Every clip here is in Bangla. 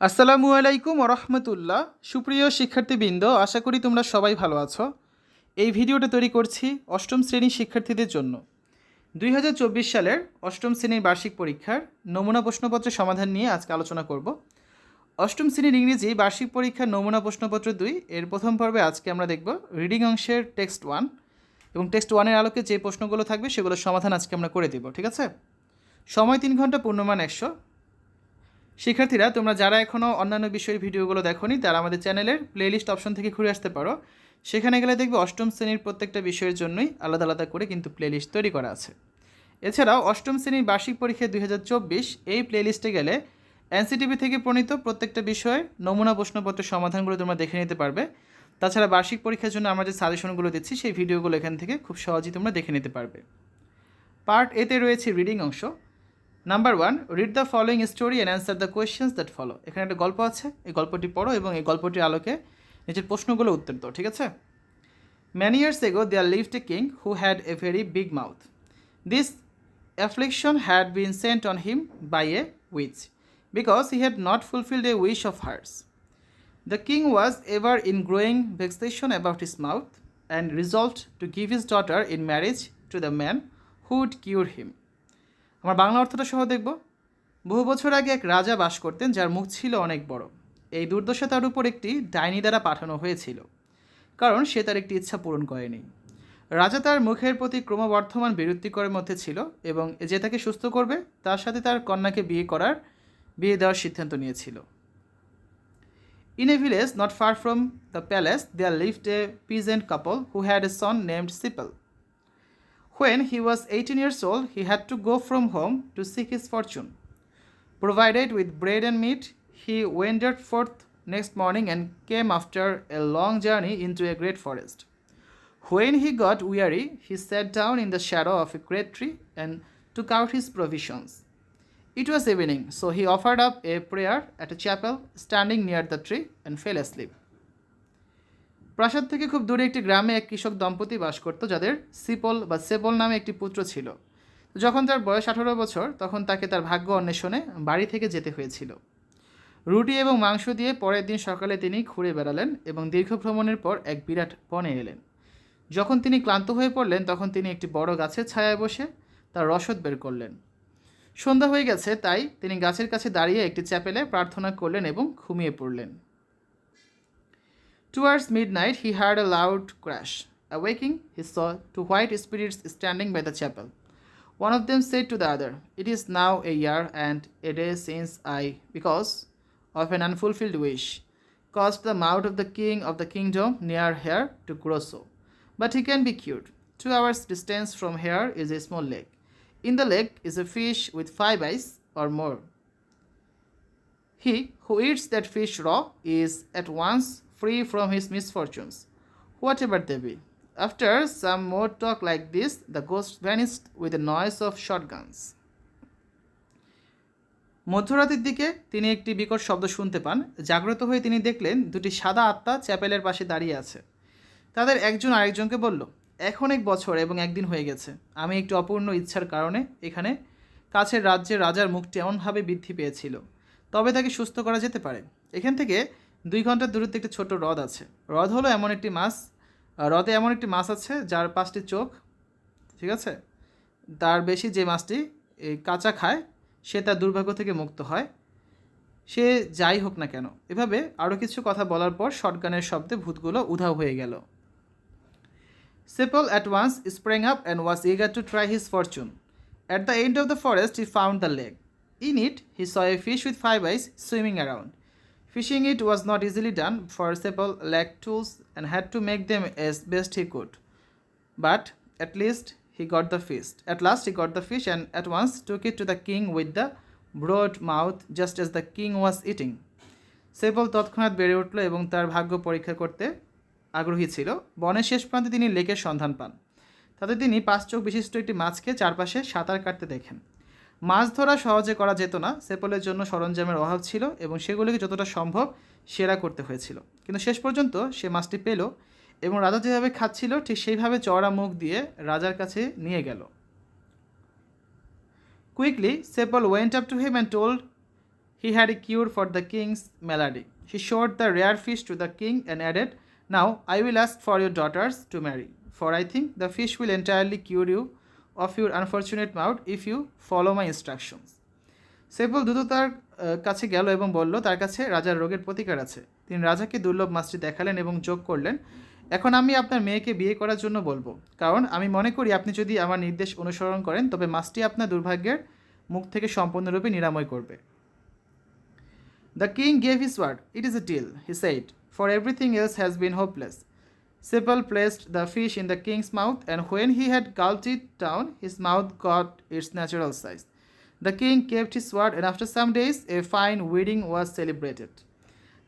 আসসালামু আলাইকুম রহমতুল্লাহ সুপ্রিয় শিক্ষার্থীবৃন্দ, আশা করি তোমরা সবাই ভালো আছো। এই ভিডিওটা তৈরি করছি অষ্টম শ্রেণির শিক্ষার্থীদের জন্য। দুই হাজার চব্বিশ সালের অষ্টম শ্রেণির বার্ষিক পরীক্ষার নমুনা প্রশ্নপত্রের সমাধান নিয়ে আজকে আলোচনা করব। অষ্টম শ্রেণির ইংরেজি বার্ষিক পরীক্ষার নমুনা প্রশ্নপত্র দুই, এর প্রথম পর্বে আজকে আমরা দেখব রিডিং অংশের টেক্সট ওয়ান এবং টেক্সট ওয়ানের আলোকে যে প্রশ্নগুলো থাকবে সেগুলোর সমাধান আজকে আমরা করে দেব, ঠিক আছে? সময় তিন ঘণ্টা পূর্ণমান একশো। শিক্ষার্থীরা, তোমরা যারা এখনও অন্যান্য বিষয়ের ভিডিওগুলো দেখোনি, তারা আমাদের চ্যানেলের প্লেলিস্ট অপশন থেকে ঘুরে আসতে পারো। সেখানে গেলে দেখবে অষ্টম শ্রেণির প্রত্যেকটা বিষয়ের জন্যই আলাদা আলাদা করে কিন্তু প্লেলিস্ট তৈরি করা আছে। এছাড়াও অষ্টম শ্রেণির বার্ষিক পরীক্ষা দুই হাজার চব্বিশ, এই প্লেলিস্টে গেলে এনসিটিভি থেকে প্রণীত প্রত্যেকটা বিষয়ের নমুনা প্রশ্নপত্রের সমাধানগুলো তোমরা দেখে নিতে পারবে। তাছাড়া বার্ষিক পরীক্ষার জন্য আমরা যে সাজেশনগুলো দিচ্ছি, সেই ভিডিওগুলো এখান থেকে খুব সহজেই তোমরা দেখে নিতে পারবে। পার্ট এতে রয়েছে রিডিং অংশ। Number one read the following story and answer the questions that follow এখানে একটা গল্প আছে, এই গল্পটি পড়ো এবং এই গল্পটির আলোকে নিজের প্রশ্নগুলো উত্তর দাও, ঠিক আছে? Many years ago there lived a king who had a very big mouth this affliction had been sent on him by a witch because he had not fulfilled a wish of hers The king was ever in growing vexation about his mouth and resolved to give his daughter in marriage to the man who would cure him. আমার বাংলা অর্থটা সহ দেখব। বহু বছর আগে এক রাজা বাস করতেন যার মুখ ছিল অনেক বড়। এই দুর্দশা তার উপর একটি ডাইনি দ্বারা পাঠানো হয়েছিল কারণ সে তার একটি ইচ্ছা পূরণ করেনি। রাজা তার মুখের প্রতি ক্রমবর্ধমান বিরক্তিকরের মধ্যে ছিল এবং যে তাকে সুস্থ করবে তার সাথে তার কন্যাকে বিয়ে করার বিয়ে দেওয়ার সিদ্ধান্ত নিয়েছিল। In a village not far from the palace, there lived a peasant couple who had a son named Sipal. When he was 18 years old, he had to go from home to seek his fortune. Provided with bread and meat, he wandered forth next morning and came after a long journey into a great forest. When he got weary, he sat down in the shadow of a great tree and took out his provisions. It was evening, so he offered up a prayer at a chapel standing near the tree and fell asleep. প্রাসাদ থেকে খুব দূরে একটি গ্রামে এক কৃষক দম্পতি বাস করত, যাদের সিপল বা সেপল নামে একটি পুত্র ছিল। যখন তার বয়স আঠারো বছর, তখন তাকে তার ভাগ্য অন্বেষণে বাড়ি থেকে যেতে হয়েছিল। রুটি এবং মাংস দিয়ে পরের দিন সকালে তিনি ঘুরে বেড়ালেন এবং দীর্ঘ ভ্রমণের পর এক বিরাট বনে এলেন। যখন তিনি ক্লান্ত হয়ে পড়লেন, তখন তিনি একটি বড় গাছের ছায়ায় বসে তার রসদ বের করলেন। সন্ধ্যা হয়ে গেছে, তাই তিনি গাছের কাছে দাঁড়িয়ে একটি চ্যাপেলে প্রার্থনা করলেন এবং ঘুমিয়ে পড়লেন। Towards midnight, he heard a loud crash. Awaking, he saw two white spirits standing by the chapel. One of them said to the other, It is now a year and a day since I, because of an unfulfilled wish, caused the mouth of the king of the kingdom near here to grow so. But he can be cured. Two hours' distance from here is a small lake. In the lake is a fish with five eyes or more. He who eats that fish raw is at once free from his misfortunes, whatever they be. After some more talk like this, the ghost vanished with a noise of shotguns. মধ্যরাতের দিকে তিনি একটি বিকট শব্দ শুনতে পান। জাগ্রত হয়ে তিনি দেখলেন দুটি সাদা আত্মা চ্যাপেলের পাশে দাঁড়িয়ে আছে। তাদের একজন আরেকজনকে বলল এখন এক বছর এবং একদিন হয়ে গেছে। আমি একটি অপূর্ণ ইচ্ছার কারণে এখানে কাছের রাজ্যের রাজার মুখটি এমনভাবে বৃদ্ধি পেয়েছিল। তবে তাকে সুস্থ করা যেতে পারে। এখান থেকে দুই ঘণ্টার দূরত্বে একটি ছোট হ্রদ আছে হ্রদ হলো এমন একটি মাছ হ্রদে এমন একটি মাছ আছে যার পাঁচটি চোখ ঠিক আছে তার বেশি যে মাছটি কাঁচা খায় সে তার দুর্ভাগ্য থেকে মুক্ত হয় সে যাই হোক না কেন এভাবে আরও কিছু কথা বলার পর শটগানের শব্দে ভূতগুলো উধাও হয়ে গেল Sepal at once sprang up and was eager to try his fortune. At the end of the forest, he found the lake. In it, he saw a fish with five eyes swimming around. Fishing it was not easily done, for Sepal lacked tools and had to make them as best he could. But at least he got the fish. At last, he got the fish and at once took it to the king with the broad mouth, just as the king was eating. সেপল তৎক্ষণাৎ বেড়ে উঠল এবং তার ভাগ্য পরীক্ষা করতে আগ্রহী ছিল বনের শেষ প্রান্তে তিনি লেকের সন্ধান পান তাতে তিনি পাঁচ চোখ বিশিষ্ট একটি মাছকে চারপাশে সাঁতার কাটতে দেখেন মাছ ধরা সহজে করা যেত না। সেপলের জন্য সরঞ্জামের অভাব ছিল এবং সেগুলিকে যতটা সম্ভব সেরা করতে হয়েছিল। কিন্তু শেষ পর্যন্ত সে মাছটি পেল এবং রাজা যেভাবে খাচ্ছিল, ঠিক সেইভাবে চওড়া মুখ দিয়ে রাজার কাছে নিয়ে গেল। Quickly Sipple went up to him and told he had a cure for the king's malady he showed the rare fish to the king and added now I will ask for your daughters to marry for I think the fish will entirely cure you of your unfortunate mouth if you follow my instructions Sipple দ্রুত তার কাছে গেল এবং বলল, তার কাছে রাজার রোগের প্রতিকার আছে। তিনি রাজাকে দুর্লভ মাছটি দেখালেন এবং যোগ করলেন। এখন আমি আপনার মেয়েকে বিয়ে করার জন্য বলব। কারণ আমি মনে করি আপনি যদি আমার নির্দেশ অনুসরণ করেন, তবে মাছটি আপনার দুর্ভাগ্যের মুখ থেকে সম্পূর্ণরূপে নিরাময় করবে। The king gave his word it is a deal he said for everything else has been hopeless Sipple placed the fish in the king's mouth, and when he had gulped it down, his mouth got its natural size. The king kept his word, and after some days, a fine wedding was celebrated.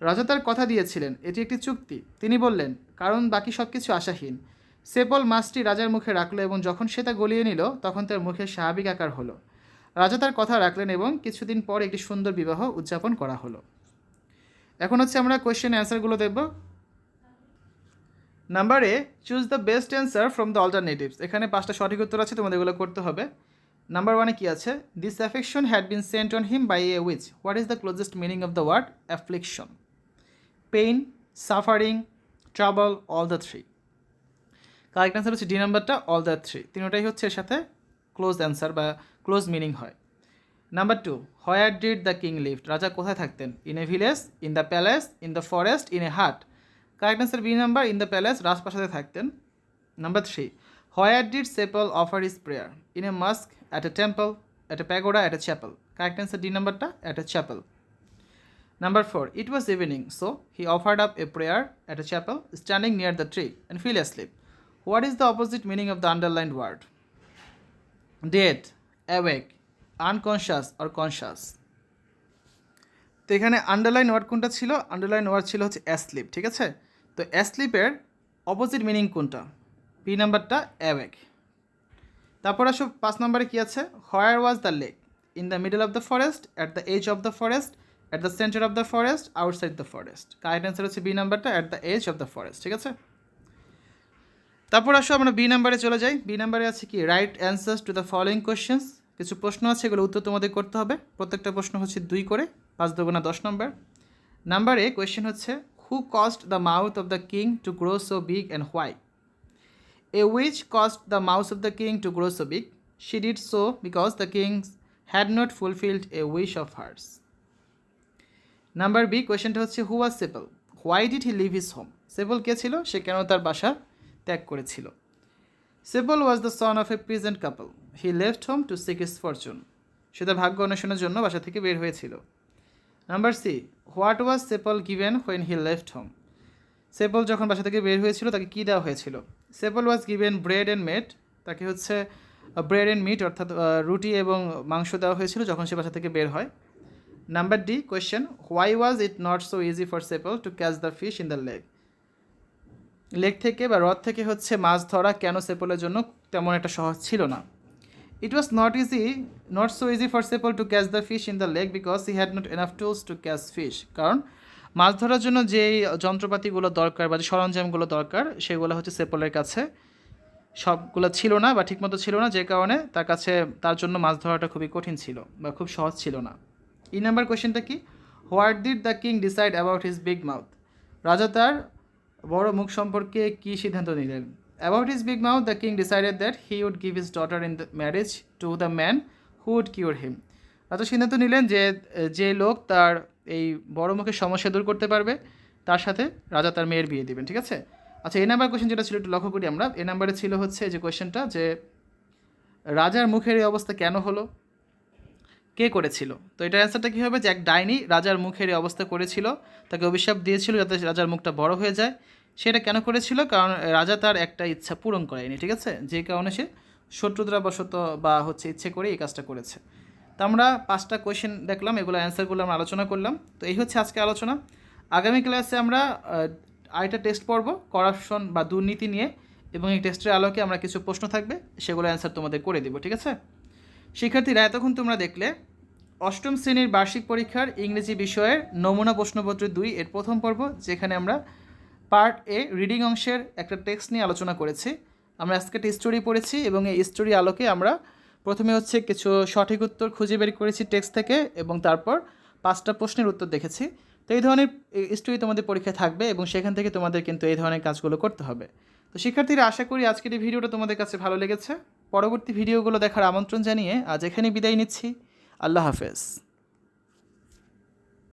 রাজা তার কথা দিয়েছিলেন এটি একটি চুক্তি। তিনি বললেন কারণ বাকি সব কিছু আশাহীন। সেপল মাছটি রাজার মুখে রাখল এবং যখন সে তা গলিয়ে নিল তখন তার মুখে স্বাভাবিক আকার হলো। রাজা তার কথা রাখলেন এবং কিছুদিন পর একটি সুন্দর বিবাহ উদযাপন করা হলো। এখন হচ্ছে আমরা কোয়েশ্চেন অ্যান্সারগুলো দেখব। Number A choose the best answer from the alternatives এখানে পাঁচটা সঠিক উত্তর আছে, তোমাদের এগুলো করতে হবে। নাম্বার ওয়ানে কি আছে? This affection had been sent on him by a witch what is the closest meaning of the word affliction pain suffering trouble all the three correct answer হচ্ছে ডি নাম্বারটা অল দ্য থ্রি তিনটাই হচ্ছে এর সাথে ক্লোজ অ্যান্সার বা ক্লোজ মিনিং হয়। Number two where did the king live রাজা কোথায় থাকতেন? In a village in the palace in the forest in a hut correct B number in the palace রাজপ্রাসাদে থাকতেন number three where did Sipal offer is prayer in a mosque at a temple at a pagoda at a chapel correct answer D নাম্বারটা at a chapel Number 4. It was so so he offered up a prayer at a standing standing near the tree and fell asleep. What is the opposite meaning of the underlined word? Dead, awake, unconscious or conscious. তো এখানে আন্ডারলাইন ওয়ার্ড কোনটা ছিল আন্ডারলাইন ওয়ার্ড ছিল হচ্ছে অ্যাসলিপ ঠিক আছে তো অ্যাসলিপের অপোজিট মিনিং কোনটা? বি নাম্বারটা অ্যাওয়েক তারপর আসো পাঁচ নম্বরে কী আছে? Where was the lake in the middle of the forest at the edge of the forest at the centre of the forest outside the forest correct answer হচ্ছে বি নাম্বারটা at the edge of the forest ঠিক আছে? তারপর আসো আমরা বি নাম্বারে চলে যাই। বি নাম্বারে আছে কি? Write answers to the following questions কিছু প্রশ্ন আছে, এগুলো উত্তর তোমাদের করতে হবে। প্রত্যেকটা প্রশ্ন হচ্ছে দুই করে, পাঁচ না দশ নম্বর। নাম্বার কোয়েশ্চেন হচ্ছে who caused the mouth of the king to grow so big and why a witch caused the mouth of the king to grow so big she did so because the king's had not fulfilled a wish of hers number B কোয়েশ্চেনটা হচ্ছে who was Sipple why did he leave his home Sipple কে ছিল? সে কেন তার বাসা ত্যাগ করেছিল? Sipple was the son of a peasant couple he left home to seek his fortune সে তার ভাগ্য অন্বেষণের জন্য বাসা থেকে বের হয়েছিল। Number C what was Sipple given when he left home Sipple যখন বাসা থেকে বের হয়েছিল, তাকে কী দেওয়া হয়েছিল? Sipple was given bread and meat তাকে হচ্ছে ব্রেড অ্যান্ড মিট অর্থাৎ রুটি এবং মাংস দেওয়া হয়েছিল যখন সে বাসা থেকে বের হয়। Number D question why was it not so easy for Sepal to catch the fish in the lake lake থেকে বা হ্রদ থেকে হচ্ছে মাছ ধরা কেন সেপলের জন্য তেমন একটা সহজ ছিল না? It was not easy not so easy for Sepal to catch the fish in the lake because he had not enough tools to catch fish কারণ মাছ ধরার জন্য যেই যন্ত্রপাতিগুলো দরকার বা যে সরঞ্জামগুলো দরকার, সেগুলো হচ্ছে সেপলের কাছে। সবগুলো ছিল না বা ঠিকমতো ছিল না, যে কারণে তার কাছে, তার জন্য মাছ ধরাটা খুবই কঠিন ছিল বা খুব সহজ ছিল না। ই নাম্বার কোয়েশ্চেনটা কি? What did the king decide about his big mouth রাজা তার বড় মুখ সম্পর্কে কী সিদ্ধান্ত নিলেন? About his big mouth the king decided that he would give his daughter in the marriage to the man who would cure him রাজা সিদ্ধান্ত নিলেন যে যে লোক তার এই বড় মুখের সমস্যা দূর করতে পারবে, তার সাথে রাজা তার মেয়ের বিয়ে দিবেন, ঠিক আছে? আচ্ছা এই নাম্বার কোয়েশ্চেন যেটা ছিল একটু লক্ষ্য করি আমরা। এই নাম্বারে ছিল হচ্ছে যে কোয়েশ্চেনটা যে, রাজার মুখের এই অবস্থা কেন হলো? কে করেছিল? তো এটার অ্যান্সারটা কী হবে? যে এক ডাইনি রাজার মুখের এই অবস্থা করেছিল, তাকে অভিশাপ দিয়েছিল যাতে রাজার মুখটা বড় হয়ে যায়। সেটা কেন করেছিল? কারণ রাজা তার একটা ইচ্ছা পূরণ করেনি, ঠিক আছে? যে কারণে সে শত্রুতা বশত বা হচ্ছে ইচ্ছে করে এই কাজটা করেছে। তো আমরা পাঁচটা কোয়েশ্চেন দেখলাম, এগুলো অ্যান্সারগুলো আমরা আলোচনা করলাম। তো এই হচ্ছে আজকে আলোচনা। আগামী ক্লাসে আমরা আরেকটা টেস্ট পড়ব করাপশন বা দুর্নীতি নিয়ে। এবং এই টেস্টের আলোকে আমরা কিছু প্রশ্ন থাকবে, সেগুলো অ্যান্সার তোমাদের করে দেবো, ঠিক আছে? শিক্ষার্থীরা, এতক্ষণ তোমরা দেখলে, অষ্টম শ্রেণির বার্ষিক পরীক্ষার ইংরেজি বিষয়ের নমুনা প্রশ্নপত্র দুই এর প্রথম পর্ব, যেখানে আমরা পার্ট এ রিডিং অংশের একটা টেক্সট নিয়ে আলোচনা করেছি। আমরা আজকে একটা স্টোরি পড়েছি এবং এই স্টোরি আলোকে আমরা প্রথমে হচ্ছে কিছু সঠিক উত্তর খুঁজে বের করেছি টেক্সট থেকে এবং তারপর পাঁচটা প্রশ্নের উত্তর দেখেছি। তো এই ধরনের স্টোরি তোমাদের পরীক্ষায় থাকবে এবং সেখান থেকে তোমাদের কিন্তু এই ধরনের কাজগুলো করতে হবে। তো শিক্ষার্থীরা, আশা করি আজকের এই ভিডিওটা তোমাদের কাছে ভালো লেগেছে। পরবর্তী ভিডিওগুলো দেখার আমন্ত্রণ জানিয়ে আজ এখানে বিদায় নিচ্ছি। আল্লাহ হাফেজ।